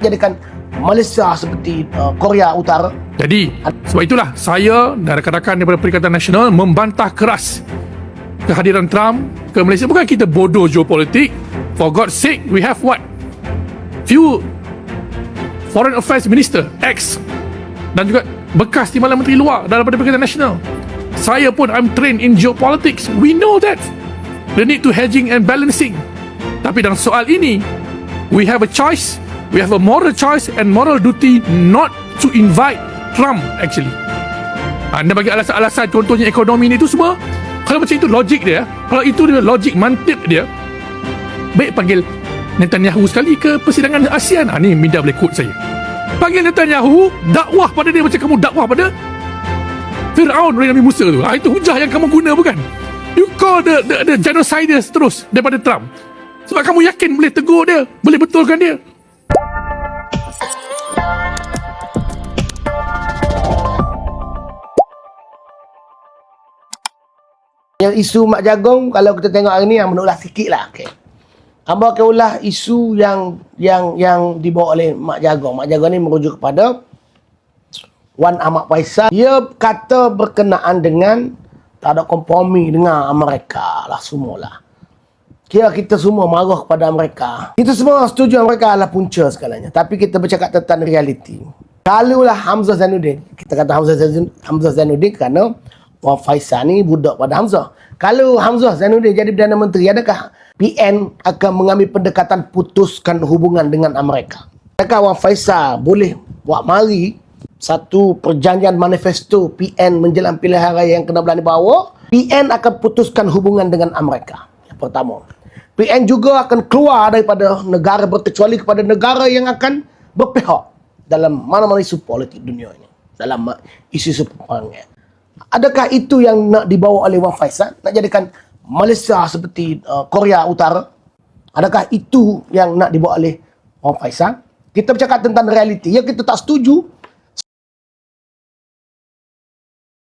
jadikan Malaysia seperti uh, Korea Utara. Jadi, sebab itulah saya dan rakan-rakan daripada Perikatan Nasional membantah keras kehadiran Trump ke Malaysia. Bukan kita bodoh geopolitik. For God's sake, we have what? Few Foreign Affairs Minister, ex dan juga bekas Timbalan Menteri Luar daripada Perikatan Nasional. Saya pun I'm trained in geopolitics. We know that. The need to hedging and balancing. Tapi dalam soal ini, we have a choice. We have a moral choice and moral duty not to invite Trump actually. Anda bagi alasan-alasan contohnya ekonomi ni tu semua. Kalau macam itu logik dia, kalau itu dia logik mantik dia, baik panggil Netanyahu sekali ke persidangan ASEAN. Ah ni Minda boleh quote saya. Panggil Netanyahu, dakwah pada dia macam kamu dakwah pada Fir'aun dari Nabi Musa tu. Ah itu hujah yang kamu guna bukan? You call the the, the genociders terus daripada Trump. Sebab kamu yakin boleh tegur dia, boleh betulkan dia. Yang isu Mak Jagong kalau kita tengok hari ni yang menolak sikit lah. Okay. Hamba akan isu yang yang yang dibawa oleh Mak Jagong. Mak Jagong ni merujuk kepada Wan Ahmad Faisal. Dia kata berkenaan dengan tak ada kompromi dengan Amerika lah semualah. Kira kita semua marah kepada mereka. Kita semua setuju mereka adalah punca segalanya. Tapi kita bercakap tentang realiti. Kalaulah Hamzah Zainuddin, kita kata Hamzah Zainuddin, Hamzah Zainuddin kerana Wan Faisal ni budak pada Hamzah. Kalau Hamzah Zainuddin jadi Perdana Menteri, adakah PN akan mengambil pendekatan putuskan hubungan dengan Amerika? Adakah Wan Faisal boleh buat mari satu perjanjian manifesto PN menjelang pilihan raya yang kena bulan bawah, PN akan putuskan hubungan dengan Amerika. Yang pertama. PN juga akan keluar daripada negara berkecuali kepada negara yang akan berpihak dalam mana-mana isu politik dunia ini. Dalam isu-isu peperangan. Adakah itu yang nak dibawa oleh Wan Faisal? Nak jadikan Malaysia seperti uh, Korea Utara? Adakah itu yang nak dibawa oleh Wan Faisal? Kita bercakap tentang realiti. Ya kita tak setuju